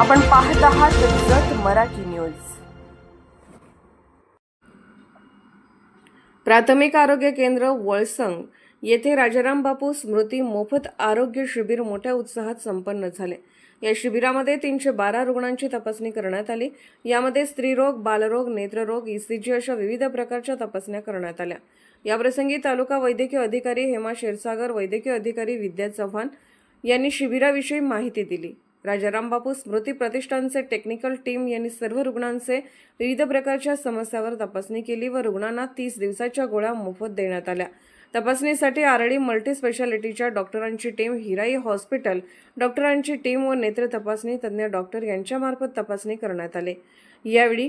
आपण पाहत आहात जत मराठी न्यूज. प्राथमिक आरोग्य केंद्र वळसंग येथे राजाराम बापू स्मृती मोफत आरोग्य शिबिर मोठ्या उत्साहात संपन्न झाले. या शिबिरामध्ये तीनशे बारा रुग्णांची तपासणी करण्यात आली. यामध्ये स्त्रीरोग बालरोग नेत्ररोग ईसीजी अशा विविध प्रकारच्या तपासण्या करण्यात आल्या. याप्रसंगी तालुका वैद्यकीय अधिकारी हेमा क्षीरसागर वैद्यकीय अधिकारी विद्या चव्हाण यांनी शिबिराविषयी माहिती दिली. राजारामबापू स्मृती प्रतिष्ठानचे टेक्निकल टीम यांनी सर्व रुग्णांचे विविध प्रकारच्या समस्यावर तपासणी केली व रुग्णांना तीस दिवसाच्या गोळ्या मोफत देण्यात आल्या. तपासणीसाठी आरडी मल्टी स्पेशालिटीच्या डॉक्टरांची टीम हिराई हॉस्पिटल डॉक्टरांची टीम व नेत्र तपासणी तज्ज्ञ डॉक्टर यांच्यामार्फत तपासणी करण्यात आले. यावेळी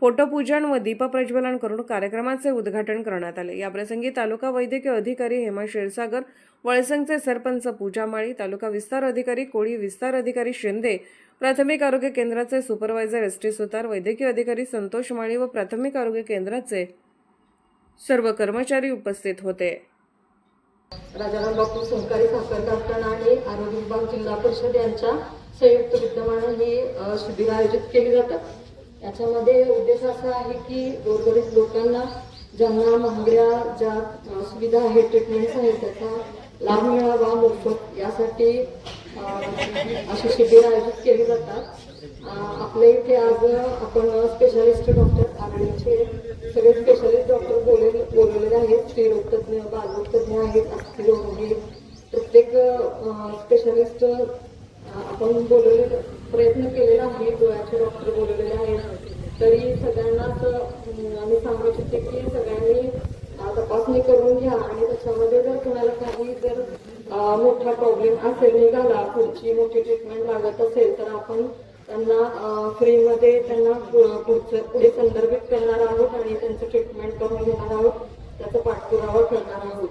फोटोपूजन व दीपप्रज्वलन करून कार्यक्रमाचे उद्घाटन करण्यात आले. याप्रसंगी तालुका वैद्यकीय अधिकारी हेमा क्षीरसागर वळसंगचे सरपंच पूजा माळी तालुका विस्तार अधिकारी कोळी विस्तार अधिकारी शिंदे प्राथमिक आरोग्य केंद्राचे सुपरवायझर एस टी सुतार वैद्यकीय अधिकारी संतोष माळी व प्राथमिक आरोग्य केंद्राचे सर्व कर्मचारी उपस्थित होते. राजाराम बापू सहकारी साखर कारखाना आणि आरोग्य विभाग जिल्हा परिषद यांच्या संयुक्त विद्यमानं ही शिबिर आयोजित केली जातात. याच्यामध्ये उद्देश असा आहे की गोरगरीब लोकांना ज्यांना महागड्या ज्या सुविधा आहेत ट्रीटमेंट्स आहेत त्याचा लाभ मिळावा मोफत यासाठी अशी शिबिरं आयोजित केली जातात. आपल्या इथे आज आपण स्पेशालिस्ट डॉक्टर आघाडीचे सगळे स्पेशालिस्ट डॉक्टर बोलले बोलवलेले आहेत. स्त्रीरोगतज्ञ बालरोगतज्ञ आहेत अस्थिरोग आहेत. प्रत्येक स्पेशालिस्ट आपण बोलवले प्रयत्न केलेला आहे डोळ्याचे डॉक्टर बोलवलेले आहेत. तरी सगळ्यांनाच आम्ही सांगू इच्छिते की सगळ्यांनी तपासणी करून घ्या आणि त्याच्यामध्ये जर कोणाला काही जर मोठा प्रॉब्लेम असेल निघाला पुढची मोठी ट्रीटमेंट लागत असेल तर आपण त्यांना फ्रीमध्ये त्यांना पुढचं पुढे संदर्भित करणार आहोत आणि त्यांचं ट्रीटमेंट करून घेणार आहोत. त्याचा पाठपुरावा करणार आहोत.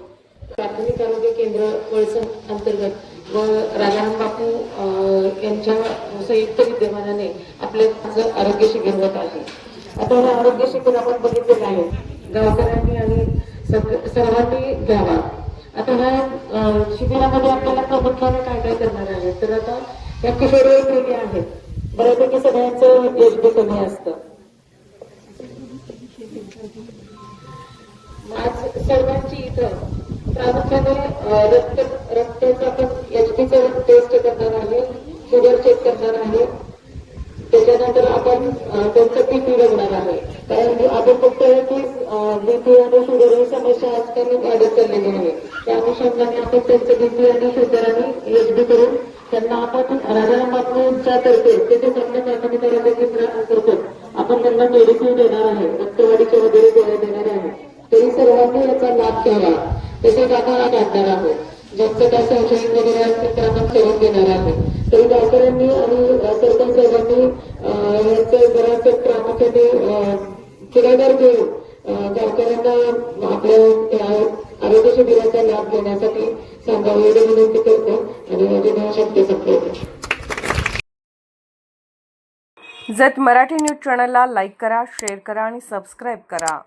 प्राथमिक आरोग्य केंद्र वळसंग अंतर्गत. व राजाराम बापू यांच्या संयुक्त विद्यमानाने आपले आरोग्य शिबिर होत आहे आता हे आरोग्य शिबिर आपण बघितलेलं आहे. गावकऱ्यांनी आणि सर्वांनी घ्यावा. आता ह्या शिबिरामध्ये आपल्याला प्रामुख्याने काय काय करणार आहे? तर आता या किशोरी मुली आहेत. बऱ्यापैकी सगळ्यांचं एच बी कमी असतं. आज सर्वांची इथं प्रामुख्याने रक्त रक्ताचा आपण एच पीचं टेस्ट करणार आहे. शुगर चेक करणार आहे. त्याच्यानंतर आपण त्यांचं बीपी बघणार आहे. कारण आपण बघतोय की बीपी आणि शुगर ही समस्या आजकाल वाढत चाललेली आहे. त्या अनुषंगाने आपण त्यांचं बीपी आणि शुगर आणि एच करून त्यांना आपण राजाराम तर्फे ते जे चांगल्या प्राथमिक केंद्र करतो आपण त्यांना मेडिसिन देणार आहे. रक्तवाढीचे वगैरे गोळ्या देणार आहे. तरी सर्वांनी याचा लाभ घ्यावा. तसेच आपण काढणार आहोत. ज्यांचं काय संशोधन वगैरे असतील तर आपण करून देणार आहोत. तरी डॉक्टरांनी आणि अ, सरपंच साहेबांनी अ, यांचं जरासं प्रामुख्याने अ, किरायदार घेऊन गावकऱ्यांना आपल्या आरोग्य शिबिराचा लाभ घेण्यासाठी सांगावं एवढी विनंती करतो आणि माझी दोन शब्द संपवतो जत मराठी न्यूज चॅनलला लाईक करा शेअर करा आणि सबस्क्राईब करा.